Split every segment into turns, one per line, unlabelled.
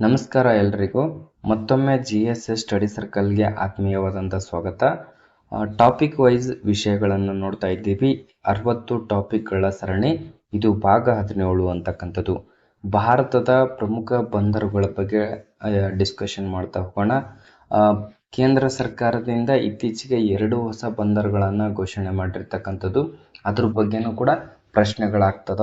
ನಮಸ್ಕಾರ ಎಲ್ರಿಗೂ. ಮತ್ತೊಮ್ಮೆ ಜಿ ಎಸ್ ಎಸ್ ಸ್ಟಡಿ ಸರ್ಕಲ್ಗೆ ಆತ್ಮೀಯವಾದಂಥ ಸ್ವಾಗತ. ಟಾಪಿಕ್ ವೈಸ್ ವಿಷಯಗಳನ್ನು ನೋಡ್ತಾ ಇದ್ದೀವಿ. ಅರವತ್ತು ಟಾಪಿಕ್ಗಳ ಸರಣಿ. ಇದು ಭಾಗ ಹದಿನೇಳು ಅಂತಕ್ಕಂಥದ್ದು. ಭಾರತದ ಪ್ರಮುಖ ಬಂದರುಗಳ ಬಗ್ಗೆ ಡಿಸ್ಕಷನ್ ಮಾಡ್ತಾ ಹೋಗೋಣ. ಕೇಂದ್ರ ಸರ್ಕಾರದಿಂದ ಇತ್ತೀಚೆಗೆ ಎರಡು ಹೊಸ ಬಂದರುಗಳನ್ನು ಘೋಷಣೆ ಮಾಡಿರ್ತಕ್ಕಂಥದ್ದು. ಅದ್ರ ಬಗ್ಗೆನೂ ಕೂಡ ಪ್ರಶ್ನೆಗಳಾಗ್ತದ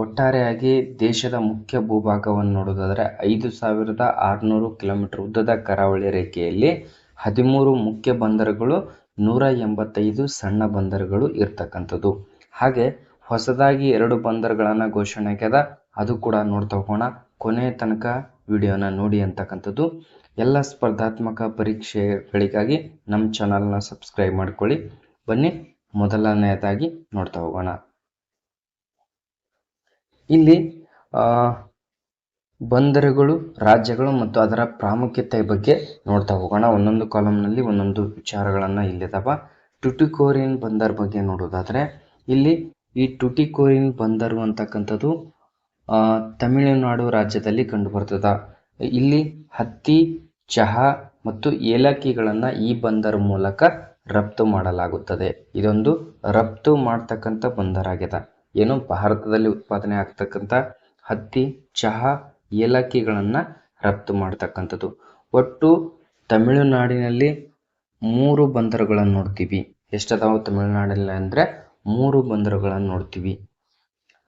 ಒಟ್ಟಾರೆಯಾಗಿ ದೇಶದ ಮುಖ್ಯ ಭೂಭಾಗವನ್ನು ನೋಡೋದಾದರೆ ಐದು ಸಾವಿರದ ಆರುನೂರು ಕಿಲೋಮೀಟರ್ ಉದ್ದದ ಕರಾವಳಿ ರೇಖೆಯಲ್ಲಿ ಹದಿಮೂರು ಮುಖ್ಯ ಬಂದರುಗಳು, ನೂರ ಎಂಬತ್ತೈದು ಸಣ್ಣ ಬಂದರುಗಳು ಇರ್ತಕ್ಕಂಥದ್ದು. ಹಾಗೆ ಹೊಸದಾಗಿ ಎರಡು ಬಂದರುಗಳನ್ನು ಘೋಷಣೆ ಆಗ್ಯದ ಅದು ಕೂಡ ನೋಡ್ತಾ ಹೋಗೋಣ. ಕೊನೆಯ ತನಕ ವಿಡಿಯೋನ ನೋಡಿ ಅಂತಕ್ಕಂಥದ್ದು. ಎಲ್ಲ ಸ್ಪರ್ಧಾತ್ಮಕ ಪರೀಕ್ಷೆಗಳಿಗಾಗಿ ನಮ್ಮ ಚಾನಲ್ನ ಸಬ್ಸ್ಕ್ರೈಬ್ ಮಾಡ್ಕೊಳ್ಳಿ. ಬನ್ನಿ, ಮೊದಲನೆಯದಾಗಿ ನೋಡ್ತಾ ಹೋಗೋಣ. ಇಲ್ಲಿ ಬಂದರುಗಳು, ರಾಜ್ಯಗಳು ಮತ್ತು ಅದರ ಪ್ರಾಮುಖ್ಯತೆ ಬಗ್ಗೆ ನೋಡ್ತಾ ಹೋಗೋಣ. ಒಂದೊಂದು ಕಾಲಮ್ನಲ್ಲಿ ಒಂದೊಂದು ವಿಚಾರಗಳನ್ನು ಇಲ್ಲಿದಾವ. ಟುಟಿಕೋರಿನ್ ಬಂದರ್ ಬಗ್ಗೆ ನೋಡೋದಾದ್ರೆ, ಇಲ್ಲಿ ಈ ಟುಟಿಕೋರಿನ್ ಬಂದರು ಅಂತಕ್ಕಂಥದ್ದು ತಮಿಳುನಾಡು ರಾಜ್ಯದಲ್ಲಿ ಕಂಡುಬರ್ತದ. ಇಲ್ಲಿ ಹತ್ತಿ, ಚಹಾ ಮತ್ತು ಏಲಕ್ಕಿಗಳನ್ನು ಈ ಬಂದರ್ ಮೂಲಕ ರಫ್ತು ಮಾಡಲಾಗುತ್ತದೆ. ಇದೊಂದು ರಫ್ತು ಮಾಡ್ತಕ್ಕಂಥ ಬಂದರಾಗಿದೆ ಏನು ಭಾರತದಲ್ಲಿ ಉತ್ಪಾದನೆ ಆಗ್ತಕ್ಕಂಥ ಹತ್ತಿ, ಚಹಾ, ಏಲಕ್ಕಿಗಳನ್ನು ರಫ್ತು ಮಾಡ್ತಕ್ಕಂಥದ್ದು. ಒಟ್ಟು ತಮಿಳುನಾಡಿನಲ್ಲಿ ಮೂರು ಬಂದರುಗಳನ್ನು ನೋಡ್ತೀವಿ. ಎಷ್ಟದಾವು ತಮಿಳುನಾಡಲ್ಲಿ ಅಂದರೆ ಮೂರು ಬಂದರುಗಳನ್ನು ನೋಡ್ತೀವಿ.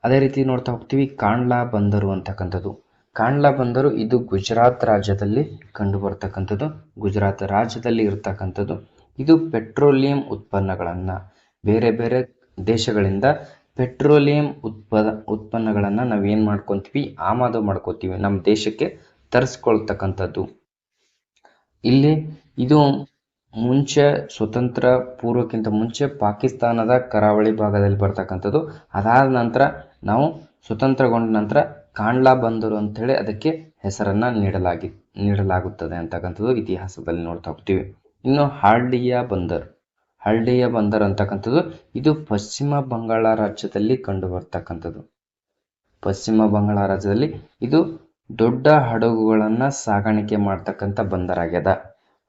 ಅದೇ ರೀತಿ ನೋಡ್ತಾ ಹೋಗ್ತೀವಿ ಕಾಂಡ್ಲಾ ಬಂದರು ಅಂತಕ್ಕಂಥದ್ದು. ಕಾಂಡ್ಲಾ ಬಂದರು ಇದು ಗುಜರಾತ್ ರಾಜ್ಯದಲ್ಲಿ ಕಂಡು ಬರ್ತಕ್ಕಂಥದ್ದು ಗುಜರಾತ್ ರಾಜ್ಯದಲ್ಲಿ ಇರ್ತಕ್ಕಂಥದ್ದು. ಇದು ಪೆಟ್ರೋಲಿಯಂ ಉತ್ಪನ್ನಗಳನ್ನು. ಬೇರೆ ಬೇರೆ ದೇಶಗಳಿಂದ ಪೆಟ್ರೋಲಿಯಂ ಉತ್ಪದ, ಉತ್ಪನ್ನಗಳನ್ನು ನಾವೇನು ಮಾಡ್ಕೊತೀವಿ? ಆಮದು ಮಾಡ್ಕೋತೀವಿ. ನಮ್ಮ ದೇಶಕ್ಕೆ ತರಿಸ್ಕೊಳ್ತಕ್ಕಂಥದ್ದು. ಇಲ್ಲಿ ಇದು ಮುಂಚೆ ಸ್ವತಂತ್ರ, ಪೂರ್ವಕ್ಕಿಂತ ಮುಂಚೆ ಪಾಕಿಸ್ತಾನದ ಕರಾವಳಿ ಭಾಗದಲ್ಲಿ ಬರ್ತಕ್ಕಂಥದ್ದು. ಅದಾದ ನಂತರ ನಾವು ಸ್ವತಂತ್ರಗೊಂಡ ನಂತರ ಕಾಂಡ್ಲಾ ಬಂದರು ಅಂತೇಳಿ ಅದಕ್ಕೆ ಹೆಸರನ್ನ ನೀಡಲಾಗಿ, ನೀಡಲಾಗುತ್ತದೆ ಅಂತಕ್ಕಂಥದ್ದು ಇತಿಹಾಸದಲ್ಲಿ ನೋಡ್ತಾ ಹೋಗ್ತೀವಿ. ಇನ್ನು ಹಾರ್ಡಿಯಾ ಬಂದರ್. ಹಳ್ಳಿಯ ಬಂದರ್ ಅಂತಕ್ಕಂಥದ್ದು. ಇದು ಪಶ್ಚಿಮ ಬಂಗಾಳ ರಾಜ್ಯದಲ್ಲಿ ಕಂಡು ಬರ್ತಕ್ಕಂಥದ್ದು ಪಶ್ಚಿಮ ಬಂಗಾಳ ರಾಜ್ಯದಲ್ಲಿ ಇದು ದೊಡ್ಡ ಹಡಗುಗಳನ್ನು ಸಾಗಾಣಿಕೆ ಮಾಡ್ತಕ್ಕಂಥ ಬಂದರಾಗ್ಯದ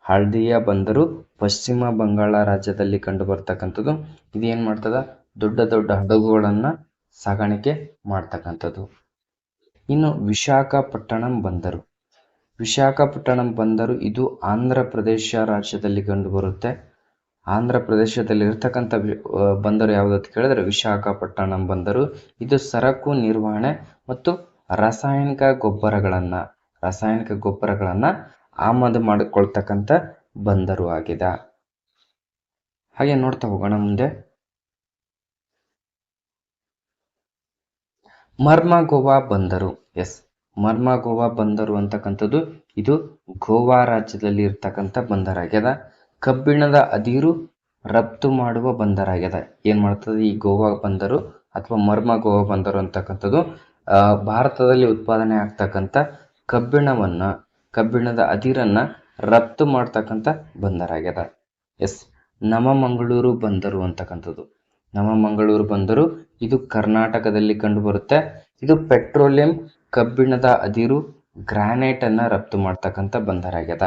ಹಳ್ದಿಯ ಬಂದರು ಪಶ್ಚಿಮ ಬಂಗಾಳ ರಾಜ್ಯದಲ್ಲಿ ಕಂಡು ಬರ್ತಕ್ಕಂಥದ್ದು ಇದು ಏನು ಮಾಡ್ತದ? ದೊಡ್ಡ ದೊಡ್ಡ ಹಡಗುಗಳನ್ನು ಸಾಗಾಣಿಕೆ ಮಾಡ್ತಕ್ಕಂಥದ್ದು. ಇನ್ನು ವಿಶಾಖಪಟ್ಟಣಂ ಬಂದರು. ವಿಶಾಖಪಟ್ಟಣಂ ಬಂದರು. ಇದು ಆಂಧ್ರ ಪ್ರದೇಶ ರಾಜ್ಯದಲ್ಲಿ ಕಂಡು ಬರುತ್ತೆ. ಆಂಧ್ರ ಪ್ರದೇಶದಲ್ಲಿ ಇರ್ತಕ್ಕಂಥ ಬಂದರು ಯಾವುದು ಅಂತ ಕೇಳಿದ್ರೆ ವಿಶಾಖಪಟ್ಟಣಂ ಬಂದರು. ಇದು ಸರಕು ನಿರ್ವಹಣೆ ಮತ್ತು ರಾಸಾಯನಿಕ ಗೊಬ್ಬರಗಳನ್ನ ರಾಸಾಯನಿಕ ಗೊಬ್ಬರಗಳನ್ನ ಆಮದು ಮಾಡಿಕೊಳ್ತಕ್ಕಂಥ ಬಂದರು ಆಗಿದೆ. ಹಾಗೆ ನೋಡ್ತಾ ಹೋಗೋಣ ಮುಂದೆ. ಮರ್ಮ ಗೋವಾ ಬಂದರು. ಎಸ್ ಮರ್ಮ ಗೋವಾ ಬಂದರು ಅಂತಕ್ಕಂಥದ್ದು ಇದು ಗೋವಾ ರಾಜ್ಯದಲ್ಲಿ ಇರ್ತಕ್ಕಂಥ ಬಂದರಾಗ್ಯದ. ಕಬ್ಬಿಣದ ಅದಿರು ರಫ್ತು ಮಾಡುವ ಬಂದರಾಗಿದೆ ಏನ್ ಮಾಡ್ತದೆ? ಈ ಗೋವಾ ಬಂದರು ಅಥವಾ ಮರ್ಮ ಗೋವಾ ಬಂದರು ಅಂತಕ್ಕಂಥದ್ದು ಭಾರತದಲ್ಲಿ ಉತ್ಪಾದನೆ ಆಗ್ತಕ್ಕಂಥ ಕಬ್ಬಿಣವನ್ನ, ಕಬ್ಬಿಣದ ಅದಿರನ್ನ ರಫ್ತು ಮಾಡ್ತಕ್ಕಂಥ ಬಂದರಾಗ್ಯದ. ಎಸ್ ನವಮಂಗಳೂರು ಬಂದರು ಅಂತಕ್ಕಂಥದ್ದು. ನವಮಂಗಳೂರು ಬಂದರು. ಇದು ಕರ್ನಾಟಕದಲ್ಲಿ ಕಂಡು ಬರುತ್ತೆ ಇದು ಪೆಟ್ರೋಲಿಯಂ ಕಬ್ಬಿಣದ ಅದಿರು ಗ್ರಾನೈಟ್ ಅನ್ನ ರಫ್ತು ಮಾಡ್ತಕ್ಕಂಥ ಬಂದರಾಗ್ಯದ.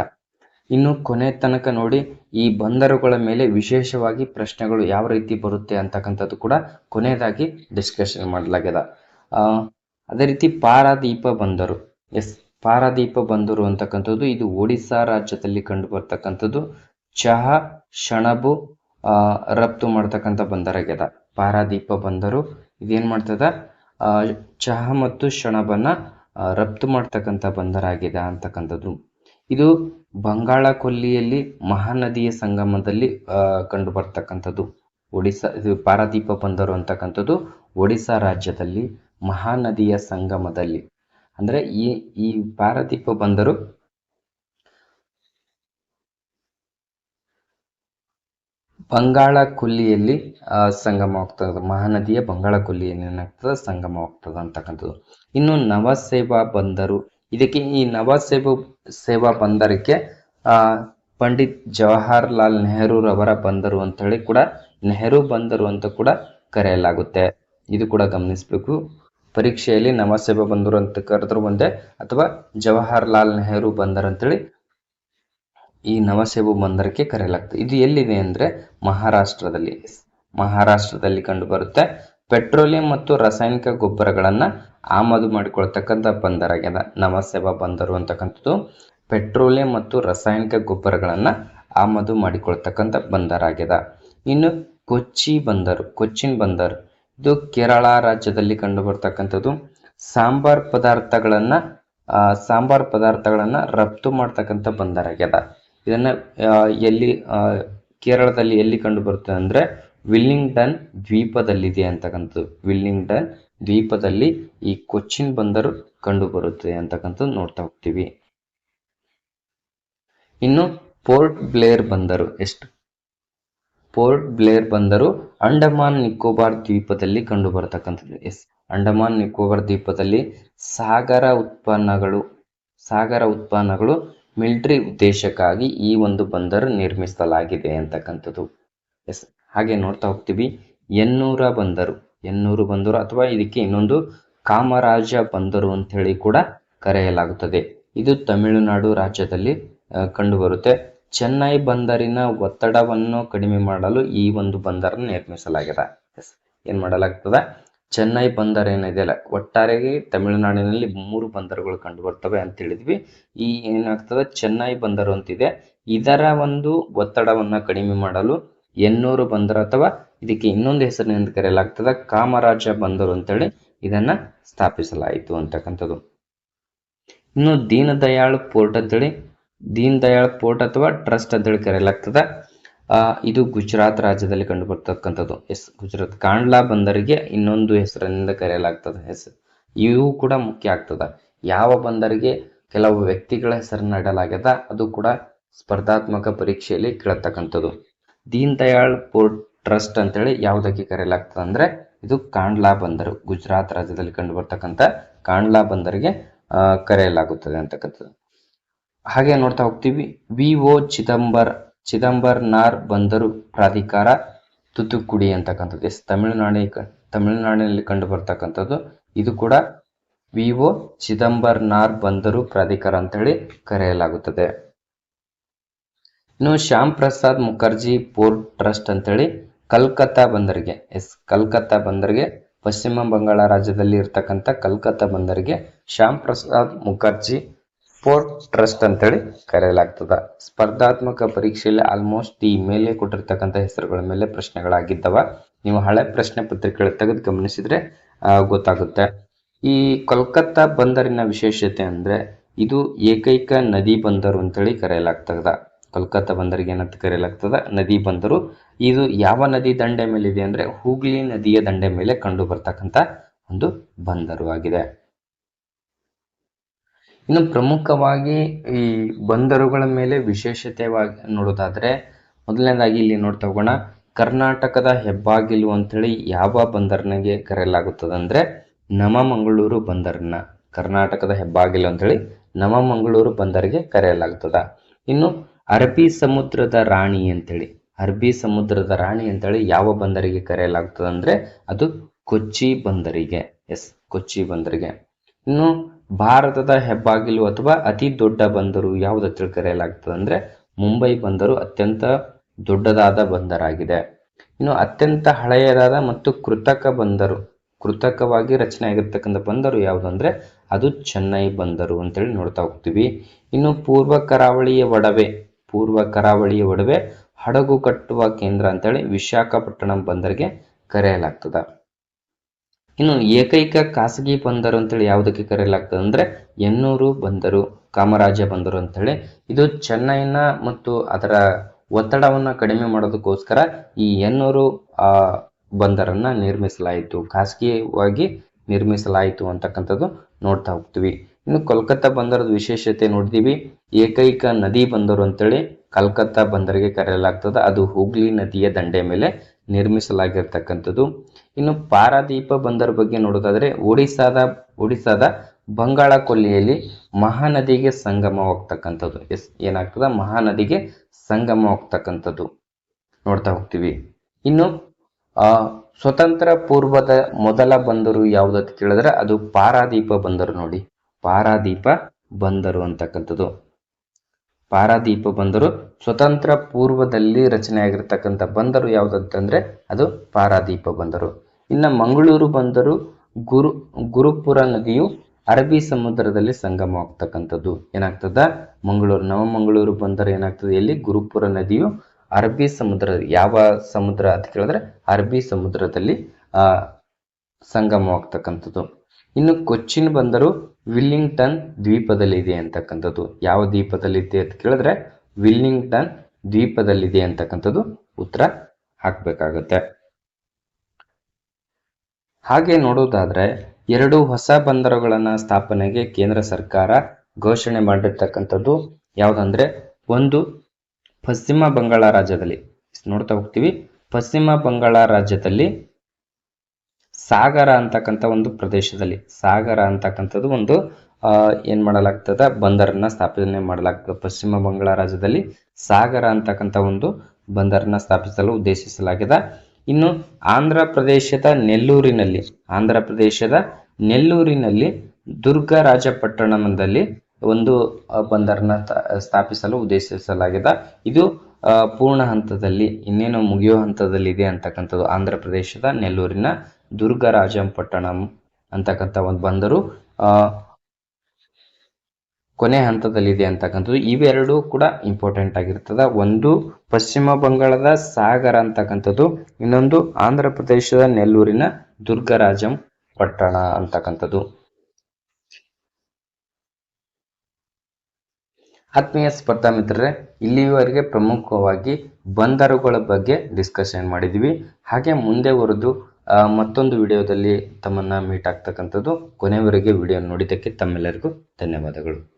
ಇನ್ನು ಕೊನೆ ತನಕ ನೋಡಿ ಈ ಬಂದರುಗಳ ಮೇಲೆ ವಿಶೇಷವಾಗಿ ಪ್ರಶ್ನೆಗಳು ಯಾವ ರೀತಿ ಬರುತ್ತೆ ಅಂತಕ್ಕಂಥದ್ದು ಕೂಡ ಕೊನೆಯದಾಗಿ ಡಿಸ್ಕಷನ್ ಮಾಡಲಾಗ್ಯದ. ಅದೇ ರೀತಿ ಪಾರಾದೀಪ ಬಂದರು. ಎಸ್ ಪಾರಾದೀಪ ಬಂದರು ಅಂತಕ್ಕಂಥದ್ದು ಇದು ಒಡಿಸ್ಸಾ ರಾಜ್ಯದಲ್ಲಿ ಕಂಡು ಬರ್ತಕ್ಕಂಥದ್ದು ಚಹಾ ಸೆಣಬು ಆ, ರಫ್ತು ಮಾಡ್ತಕ್ಕಂಥ ಬಂದರಾಗ್ಯದ. ಪಾರಾದೀಪ ಬಂದರು. ಇದೇನ್ ಮಾಡ್ತದ? ಚಹಾ ಮತ್ತು ಸೆಣಬನ್ನ ಆ, ರಫ್ತು ಮಾಡ್ತಕ್ಕಂಥ ಬಂದರಾಗಿದೆ ಅಂತಕ್ಕಂಥದ್ದು. ಇದು ಬಂಗಾಳ ಕೊಲ್ಲಿಯಲ್ಲಿ ಮಹಾನದಿಯ ಸಂಗಮದಲ್ಲಿ ಕಂಡು ಬರ್ತಕ್ಕಂಥದ್ದು ಒಡಿಸ್ಸಾ, ಇದು ಪಾರದೀಪ ಬಂದರು ಅಂತಕ್ಕಂಥದ್ದು ಒಡಿಸ್ಸಾ ರಾಜ್ಯದಲ್ಲಿ, ಮಹಾನದಿಯ ಸಂಗಮದಲ್ಲಿ. ಅಂದ್ರೆ ಈ ಈ ಪಾರದೀಪ ಬಂದರು ಬಂಗಾಳ ಕೊಲ್ಲಿಯಲ್ಲಿ ಸಂಗಮವಾಗ್ತದೆ. ಮಹಾನದಿಯ ಬಂಗಾಳ ಕೊಲ್ಲಿಯಲ್ಲಿ ಏನಾಗ್ತದೆ ಸಂಗಮವಾಗ್ತದೆ ಅಂತಕ್ಕಂಥದ್ದು. ಇನ್ನು ನವಸೇವಾ ಬಂದರು. ಇದಕ್ಕೆ ಈ ನವಸೇವಾ ಸೇವಾ ಬಂದರಕ್ಕೆ ಪಂಡಿತ್ ಜವಾಹರ್ಲಾಲ್ ನೆಹರೂರವರ ಬಂದರು ಅಂತ ಹೇಳಿ ಕೂಡ ನೆಹರು ಬಂದರು ಅಂತ ಕೂಡ ಕರೆಯಲಾಗುತ್ತೆ. ಇದು ಕೂಡ ಗಮನಿಸಬೇಕು. ಪರೀಕ್ಷೆಯಲ್ಲಿ ನಮಸೇಬ ಬಂದರು ಅಂತ ಕರೆದ್ರು ಒಂದೇ, ಅಥವಾ ಜವಾಹರ್ಲಾಲ್ ನೆಹರು ಬಂದರ್ ಅಂತೇಳಿ ಈ ನವಸೇಬು ಬಂದರಕ್ಕೆ ಕರೆಯಲಾಗುತ್ತೆ ಇದು ಎಲ್ಲಿದೆ ಅಂದ್ರೆ ಮಹಾರಾಷ್ಟ್ರದಲ್ಲಿ ಮಹಾರಾಷ್ಟ್ರದಲ್ಲಿ ಕಂಡು ಬರುತ್ತೆ. ಪೆಟ್ರೋಲಿಯಂ ಮತ್ತು ರಾಸಾಯನಿಕ ಗೊಬ್ಬರಗಳನ್ನು ಆಮದು ಮಾಡಿಕೊಳ್ತಕ್ಕಂಥ ನವ ಸೇವಾ ಬಂದರು ಅಂತಕ್ಕಂಥದ್ದು. ಪೆಟ್ರೋಲಿಯಂ ಮತ್ತು ರಾಸಾಯನಿಕ ಗೊಬ್ಬರಗಳನ್ನು ಆಮದು ಮಾಡಿಕೊಳ್ತಕ್ಕಂಥ ಬಂದರಾಗ್ಯದ ಇನ್ನು ಕೊಚ್ಚಿ ಬಂದರು, ಕೊಚ್ಚಿನ್ ಬಂದರ್. ಇದು ಕೇರಳ ರಾಜ್ಯದಲ್ಲಿ ಕಂಡು ಬರ್ತಕ್ಕಂಥದ್ದು ಸಾಂಬಾರ್ ಪದಾರ್ಥಗಳನ್ನು ಸಾಂಬಾರ್ ಪದಾರ್ಥಗಳನ್ನು ರಫ್ತು ಮಾಡ್ತಕ್ಕಂಥ ಬಂದರಾಗ್ಯದ ಇದನ್ನ ಎಲ್ಲಿ ಕೇರಳದಲ್ಲಿ ಎಲ್ಲಿ ಕಂಡು ಬರುತ್ತೆ ಅಂದ್ರೆ ವಿಲ್ಲಿಂಗ್ಡನ್ ದ್ವೀಪದಲ್ಲಿದೆ ಅಂತಕ್ಕಂಥದ್ದು. ವಿಲ್ಲಿಂಗ್ಟನ್ ದ್ವೀಪದಲ್ಲಿ ಈ ಕೊಚ್ಚಿನ್ ಬಂದರು ಕಂಡುಬರುತ್ತದೆ ಅಂತಕ್ಕಂಥದ್ದು ನೋಡ್ತಾ ಹೋಗ್ತೀವಿ. ಇನ್ನು ಪೋರ್ಟ್ ಬ್ಲೇರ್ ಬಂದರು. ಎಷ್ಟು? ಪೋರ್ಟ್ ಬ್ಲೇರ್ ಬಂದರು ಅಂಡಮಾನ್ ನಿಕೋಬಾರ್ ದ್ವೀಪದಲ್ಲಿ ಕಂಡು ಬರತಕ್ಕಂಥದ್ದು ಎಸ್. ಅಂಡಮಾನ್ ನಿಕೋಬಾರ್ ದ್ವೀಪದಲ್ಲಿ ಸಾಗರ ಉತ್ಪನ್ನಗಳು ಸಾಗರ ಉತ್ಪನ್ನಗಳು ಮಿಲಿಟರಿ ಉದ್ದೇಶಕ್ಕಾಗಿ ಈ ಒಂದು ಬಂದರು ನಿರ್ಮಿಸಲಾಗಿದೆ ಅಂತಕ್ಕಂಥದ್ದು. ಎಸ್. ಹಾಗೆ ನೋಡ್ತಾ ಹೋಗ್ತೀವಿ. ಎನ್ನೂರ ಬಂದರು. ಎನ್ನೂರು ಬಂದರು ಅಥವಾ ಇದಕ್ಕೆ ಇನ್ನೊಂದು ಕಾಮರಾಜ ಬಂದರು ಅಂತ ಹೇಳಿ ಕೂಡ ಕರೆಯಲಾಗುತ್ತದೆ. ಇದು ತಮಿಳುನಾಡು ರಾಜ್ಯದಲ್ಲಿ ಕಂಡುಬರುತ್ತೆ. ಚೆನ್ನೈ ಬಂದರಿನ ಒತ್ತಡವನ್ನು ಕಡಿಮೆ ಮಾಡಲು ಈ ಒಂದು ಬಂದರನ್ನು ನಿರ್ಮಿಸಲಾಗಿದೆ. ಏನ್ ಮಾಡಲಾಗ್ತದೆ? ಚೆನ್ನೈ ಬಂದರ್ ಏನಿದೆಯಲ್ಲ ಒಟ್ಟಾರೆಗೆ ತಮಿಳುನಾಡಿನಲ್ಲಿ ಮೂರು ಬಂದರುಗಳು ಕಂಡು ಬರ್ತವೆ ಅಂತ ಹೇಳಿದ್ವಿ. ಈ ಏನಾಗ್ತದೆ? ಚೆನ್ನೈ ಬಂದರು ಅಂತಿದೆ. ಇದರ ಒಂದು ಒತ್ತಡವನ್ನ ಕಡಿಮೆ ಮಾಡಲು ಎನ್ನೂರು ಬಂದರು ಅಥವಾ ಇದಕ್ಕೆ ಇನ್ನೊಂದು ಹೆಸರಿನಿಂದ ಕರೆಯಲಾಗ್ತದೆ. ಕಾಮರಾಜ ಬಂದರು ಅಂತೇಳಿ ಇದನ್ನ ಸ್ಥಾಪಿಸಲಾಯಿತು ಅಂತಕ್ಕಂಥದ್ದು. ಇನ್ನು ದೀನದಯಾಳ್ ಪೋರ್ಟ್ ಅಂತೇಳಿ, ದೀನ್ ದಯಾಳ್ ಪೋರ್ಟ್ ಅಥವಾ ಟ್ರಸ್ಟ್ ಅಂತೇಳಿ ಕರೆಯಲಾಗ್ತದೆ. ಇದು ಗುಜರಾತ್ ರಾಜ್ಯದಲ್ಲಿ ಕಂಡು ಬರ್ತಕ್ಕಂಥದ್ದು ಎಸ್, ಗುಜರಾತ್ ಕಾಂಡ್ಲಾ ಬಂದರಿಗೆ ಇನ್ನೊಂದು ಹೆಸರಿನಿಂದ ಕರೆಯಲಾಗ್ತದೆ. ಹೆಸರು ಇವು ಕೂಡ ಮುಖ್ಯ ಆಗ್ತದ. ಯಾವ ಬಂದರಿಗೆ ಕೆಲವು ವ್ಯಕ್ತಿಗಳ ಹೆಸರನ್ನ ಇಡಲಾಗ್ಯದ, ಅದು ಕೂಡ ಸ್ಪರ್ಧಾತ್ಮಕ ಪರೀಕ್ಷೆಯಲ್ಲಿ ಕೇಳತಕ್ಕಂಥದ್ದು. ದೀನ್ ದಯಾಳ್ ಪೋರ್ಟ್ ಟ್ರಸ್ಟ್ ಅಂತೇಳಿ ಯಾವುದಕ್ಕೆ ಕರೆಯಲಾಗ್ತದೆ ಅಂದ್ರೆ ಇದು ಕಾಂಡ್ಲಾ ಬಂದರು, ಗುಜರಾತ್ ರಾಜ್ಯದಲ್ಲಿ ಕಂಡು ಬರ್ತಕ್ಕಂಥ ಕಾಂಡ್ಲಾ ಬಂದರಿಗೆ ಕರೆಯಲಾಗುತ್ತದೆ ಅಂತಕ್ಕಂಥದ್ದು. ಹಾಗೆ ನೋಡ್ತಾ ಹೋಗ್ತೀವಿ. ವಿ ಒ ಚಿದಂಬರ್ ನಾರ್ ಬಂದರು ಪ್ರಾಧಿಕಾರ ತುತುಕುಡಿ ಅಂತಕ್ಕಂಥದ್ದು. ಎಸ್, ತಮಿಳುನಾಡಿ ತಮಿಳುನಾಡಿನಲ್ಲಿ ಕಂಡು ಬರ್ತಕ್ಕಂಥದ್ದು ಇದು ಕೂಡ ವಿ ಚಿದಂಬರ್ ನಾರ್ ಬಂದರು ಪ್ರಾಧಿಕಾರ ಅಂತ ಹೇಳಿ ಕರೆಯಲಾಗುತ್ತದೆ. ಇನ್ನು ಶ್ಯಾಮ್ ಪ್ರಸಾದ್ ಮುಖರ್ಜಿ ಪೋರ್ಟ್ ಟ್ರಸ್ಟ್ ಅಂತೇಳಿ ಕಲ್ಕತ್ತಾ ಬಂದರಿಗೆ, ಎಸ್, ಕಲ್ಕತ್ತಾ ಬಂದರಿಗೆ, ಪಶ್ಚಿಮ ಬಂಗಾಳ ರಾಜ್ಯದಲ್ಲಿ ಇರ್ತಕ್ಕಂಥ ಕಲ್ಕತ್ತಾ ಬಂದರಿಗೆ ಶ್ಯಾಮ್ ಪ್ರಸಾದ್ ಮುಖರ್ಜಿ ಪೋರ್ಟ್ ಟ್ರಸ್ಟ್ ಅಂತೇಳಿ ಕರೆಯಲಾಗ್ತದ. ಸ್ಪರ್ಧಾತ್ಮಕ ಪರೀಕ್ಷೆಯಲ್ಲಿ ಆಲ್ಮೋಸ್ಟ್ ಈ ಮೇಲೆ ಕೊಟ್ಟಿರ್ತಕ್ಕಂಥ ಹೆಸರುಗಳ ಮೇಲೆ ಪ್ರಶ್ನೆಗಳಾಗಿದ್ದವ. ನೀವು ಹಳೆ ಪ್ರಶ್ನೆ ಪತ್ರಿಕೆಗಳು ತೆಗೆದು ಗಮನಿಸಿದ್ರೆ ಗೊತ್ತಾಗುತ್ತೆ. ಈ ಕೋಲ್ಕತ್ತಾ ಬಂದರಿನ ವಿಶೇಷತೆ ಅಂದ್ರೆ ಇದು ಏಕೈಕ ನದಿ ಬಂದರು ಅಂತೇಳಿ ಕರೆಯಲಾಗ್ತದ. ಕೋಲ್ಕತ್ತಾ ಬಂದರಿಗೆ ಏನಂತ ಕರೆಯಲಾಗ್ತದ, ನದಿ ಬಂದರು. ಇದು ಯಾವ ನದಿ ದಂಡೆ ಮೇಲೆ ಇದೆ ಅಂದ್ರೆ ಹೂಗ್ಲಿ ನದಿಯ ದಂಡೆ ಮೇಲೆ ಕಂಡು ಬರ್ತಕ್ಕಂಥ ಒಂದು ಬಂದರು ಆಗಿದೆ. ಇನ್ನು ಪ್ರಮುಖವಾಗಿ ಈ ಬಂದರುಗಳ ಮೇಲೆ ವಿಶೇಷತೆವಾಗಿ ನೋಡೋದಾದ್ರೆ ಮೊದಲನೇದಾಗಿ ಇಲ್ಲಿ ನೋಡ್ತಾ ಹೋಗೋಣ. ಕರ್ನಾಟಕದ ಹೆಬ್ಬಾಗಿಲು ಅಂತೇಳಿ ಯಾವ ಬಂದರ್ನಿಗೆ ಕರೆಯಲಾಗುತ್ತದೆ ಅಂದ್ರೆ ನವಮಂಗಳೂರು ಬಂದರನ್ನ ಕರ್ನಾಟಕದ ಹೆಬ್ಬಾಗಿಲು ಅಂತೇಳಿ ನವಮಂಗಳೂರು ಬಂದರಿಗೆ ಕರೆಯಲಾಗುತ್ತದೆ ಇನ್ನು ಅರಬ್ಬಿ ಸಮುದ್ರದ ರಾಣಿ ಅಂತೇಳಿ. ಅರಬ್ಬಿ ಸಮುದ್ರದ ರಾಣಿ ಅಂತೇಳಿ ಯಾವ ಬಂದರಿಗೆ ಕರೆಯಲಾಗ್ತದೆ ಅಂದ್ರೆ ಅದು ಕೊಚ್ಚಿ ಬಂದರಿಗೆ, ಎಸ್, ಕೊಚ್ಚಿ ಬಂದರಿಗೆ. ಇನ್ನು ಭಾರತದ ಹೆಬ್ಬಾಗಿಲು ಅಥವಾ ಅತಿ ದೊಡ್ಡ ಬಂದರು ಯಾವುದಂತೇಳಿ ಕರೆಯಲಾಗ್ತದೆ ಅಂದ್ರೆ ಮುಂಬೈ ಬಂದರು ಅತ್ಯಂತ ದೊಡ್ಡದಾದ ಬಂದರಾಗಿದೆ. ಇನ್ನು ಅತ್ಯಂತ ಹಳೆಯದಾದ ಮತ್ತು ಕೃತಕ ಬಂದರು, ಕೃತಕವಾಗಿ ರಚನೆ ಆಗಿರ್ತಕ್ಕಂಥ ಬಂದರು ಯಾವುದು ಅದು ಚೆನ್ನೈ ಬಂದರು ಅಂತೇಳಿ ನೋಡ್ತಾ ಹೋಗ್ತೀವಿ. ಇನ್ನು ಪೂರ್ವ ಕರಾವಳಿಯ ಒಡವೆ ಪೂರ್ವ ಕರಾವಳಿಯ ಒಡವೆ ಹಡಗು ಕಟ್ಟುವ ಕೇಂದ್ರ ಅಂತೇಳಿ ವಿಶಾಖಪಟ್ಟಣಂ ಬಂದರಿಗೆ ಕರೆಯಲಾಗ್ತದ. ಇನ್ನು ಏಕೈಕ ಖಾಸಗಿ ಬಂದರು ಅಂತೇಳಿ ಯಾವುದಕ್ಕೆ ಕರೆಯಲಾಗ್ತದೆ ಅಂದ್ರೆ ಎನ್ನೂರು ಬಂದರು, ಕಾಮರಾಜ ಬಂದರು ಅಂತೇಳಿ. ಇದು ಚೆನ್ನೈನ ಮತ್ತು ಅದರ ಒತ್ತಡವನ್ನು ಕಡಿಮೆ ಮಾಡೋದಕ್ಕೋಸ್ಕರ ಈ ಎನ್ನೂರು ಬಂದರನ್ನ ನಿರ್ಮಿಸಲಾಯಿತು. ಖಾಸಗಿಯಾಗಿ ನಿರ್ಮಿಸಲಾಯಿತು ಅಂತಕ್ಕಂಥದ್ದು ನೋಡ್ತಾ ಹೋಗ್ತೀವಿ. ಇನ್ನು ಕೋಲ್ಕತ್ತಾ ಬಂದರದ ವಿಶೇಷತೆ ನೋಡಿದೀವಿ ಏಕೈಕ ನದಿ ಬಂದರು ಅಂತೇಳಿ ಕಲ್ಕತ್ತಾ ಬಂದರಿಗೆ ಕರೆಯಲಾಗ್ತದ. ಅದು ಹೂಗ್ಲಿ ನದಿಯ ದಂಡೆ ಮೇಲೆ ನಿರ್ಮಿಸಲಾಗಿರ್ತಕ್ಕಂಥದ್ದು. ಇನ್ನು ಪಾರಾದೀಪ ಬಂದರ ಬಗ್ಗೆ ನೋಡೋದಾದ್ರೆ ಒಡಿಸಾದ ಒಡಿಸಾದ ಬಂಗಾಳ ಕೊಲ್ಲಿಯಲ್ಲಿ ಮಹಾನದಿಗೆ ಸಂಗಮವಾಗ್ತಕ್ಕಂಥದ್ದು. ಎಸ್, ಏನಾಗ್ತದ? ಮಹಾನದಿಗೆ ಸಂಗಮವಾಗ್ತಕ್ಕಂಥದ್ದು. ನೋಡ್ತಾ ಹೋಗ್ತೀವಿ. ಇನ್ನು, ಆ, ಸ್ವತಂತ್ರ ಪೂರ್ವದ ಮೊದಲ ಬಂದರು ಯಾವುದು ಅಂತ ಕೇಳಿದ್ರೆ ಅದು ಪಾರಾದೀಪ ಬಂದರು ನೋಡಿ. ಪಾರಾದೀಪ ಬಂದರು ಅಂತಕ್ಕಂಥದ್ದು. ಪಾರಾದೀಪ ಬಂದರು ಸ್ವತಂತ್ರ ಪೂರ್ವದಲ್ಲಿ ರಚನೆಯಾಗಿರ್ತಕ್ಕಂಥ ಬಂದರು ಯಾವುದಂತಂದ್ರೆ ಅದು ಪಾರಾದೀಪ ಬಂದರು. ಇನ್ನು ಮಂಗಳೂರು ಬಂದರು ಗುರು ಗುರುಪುರ ನದಿಯು ಅರಬ್ಬಿ ಸಮುದ್ರದಲ್ಲಿ ಸಂಗಮವಾಗ್ತಕ್ಕಂಥದ್ದು. ಏನಾಗ್ತದ? ಮಂಗಳೂರು ನವಮಂಗಳೂರು ಬಂದರು ಏನಾಗ್ತದೆ? ಇಲ್ಲಿ ಗುರುಪುರ ನದಿಯು ಅರಬ್ಬಿ ಸಮುದ್ರ, ಯಾವ ಸಮುದ್ರ ಅಂತ ಕೇಳಿದ್ರೆ ಅರಬ್ಬಿ ಸಮುದ್ರದಲ್ಲಿ ಸಂಗಮವಾಗ್ತಕ್ಕಂಥದ್ದು. ಇನ್ನು ಕೊಚ್ಚಿನ್ ಬಂದರು ವಿಲ್ಲಿಂಗ್ಟನ್ ದ್ವೀಪದಲ್ಲಿದೆ ಅಂತಕ್ಕಂಥದ್ದು. ಯಾವ ದ್ವೀಪದಲ್ಲಿದೆ ಅಂತ ಕೇಳಿದ್ರೆ ವಿಲ್ಲಿಂಗ್ಟನ್ ದ್ವೀಪದಲ್ಲಿದೆ ಅಂತಕ್ಕಂಥದ್ದು ಉತ್ತರ ಹಾಕ್ಬೇಕಾಗತ್ತೆ. ಹಾಗೆ ನೋಡೋದಾದ್ರೆ ಎರಡು ಹೊಸ ಬಂದರುಗಳನ್ನ ಸ್ಥಾಪನೆಗೆ ಕೇಂದ್ರ ಸರ್ಕಾರ ಘೋಷಣೆ ಮಾಡಿರ್ತಕ್ಕಂಥದ್ದು ಯಾವುದಂದ್ರೆ ಒಂದು ಪಶ್ಚಿಮ ಬಂಗಾಳ ರಾಜ್ಯದಲ್ಲಿ. ನೋಡ್ತಾ ಹೋಗ್ತೀವಿ. ಪಶ್ಚಿಮ ಬಂಗಾಳ ರಾಜ್ಯದಲ್ಲಿ ಸಾಗರ ಅಂತಕ್ಕಂಥ ಒಂದು ಪ್ರದೇಶದಲ್ಲಿ, ಸಾಗರ ಅಂತಕ್ಕಂಥದ್ದು ಒಂದು ಏನು ಮಾಡಲಾಗ್ತದ? ಬಂದರನ್ನ ಸ್ಥಾಪನೆ ಮಾಡಲಾಗ್ತದೆ. ಪಶ್ಚಿಮ ಬಂಗಾಳ ರಾಜ್ಯದಲ್ಲಿ ಸಾಗರ ಅಂತಕ್ಕಂಥ ಒಂದು ಬಂದರನ್ನ ಸ್ಥಾಪಿಸಲು ಉದ್ದೇಶಿಸಲಾಗಿದೆ. ಇನ್ನು ಆಂಧ್ರ ಪ್ರದೇಶದ ನೆಲ್ಲೂರಿನಲ್ಲಿ, ಆಂಧ್ರ ಪ್ರದೇಶದ ನೆಲ್ಲೂರಿನಲ್ಲಿ ದುರ್ಗರಾಜಪಟ್ಟಣದಲ್ಲಿ ಒಂದು ಬಂದರನ್ನ ಸ್ಥಾಪಿಸಲು ಉದ್ದೇಶಿಸಲಾಗಿದೆ. ಇದು ಪೂರ್ಣ ಹಂತದಲ್ಲಿ, ಇನ್ನೇನು ಮುಗಿಯೋ ಹಂತದಲ್ಲಿ ಇದೆ ಅಂತಕ್ಕಂಥದ್ದು ಆಂಧ್ರ ಪ್ರದೇಶದ ನೆಲ್ಲೂರಿನ ದುರ್ಗರಾಜಪಟ್ಟಣಂ ಅಂತಕ್ಕಂಥ ಒಂದು ಬಂದರು. ಕೊನೆ ಹಂತದಲ್ಲಿದೆ ಅಂತಕ್ಕಂಥದ್ದು. ಇವೆರಡು ಕೂಡ ಇಂಪಾರ್ಟೆಂಟ್ ಆಗಿರ್ತದ. ಒಂದು ಪಶ್ಚಿಮ ಬಂಗಾಳದ ಸಾಗರ ಅಂತಕ್ಕಂಥದ್ದು. ಇನ್ನೊಂದು ಆಂಧ್ರ ಪ್ರದೇಶದ ನೆಲ್ಲೂರಿನ ದುರ್ಗರಾಜಂ ಪಟ್ಟಣ ಅಂತಕ್ಕಂಥದ್ದು. ಆತ್ಮೀಯ ಸ್ಪರ್ಧಾ ಮಿತ್ರರೇ ಇಲ್ಲಿಯವರೆಗೆ ಪ್ರಮುಖವಾಗಿ ಬಂದರುಗಳ ಬಗ್ಗೆ ಡಿಸ್ಕಷನ್ ಮಾಡಿದ್ವಿ. ಹಾಗೆ ಮುಂದೆ ವರೆದು ಆ, ಮತ್ತೊಂದು ವಿಡಿಯೋದಲ್ಲಿ ತಮ್ಮನ್ನ ಮೀಟ್ ಆಗ್ತಕ್ಕಂಥದ್ದು ಕೊನೆವರೆಗೆ ವಿಡಿಯೋ ನೋಡಿದ್ದಕ್ಕೆ ತಮ್ಮೆಲ್ಲರಿಗೂ ಧನ್ಯವಾದಗಳು.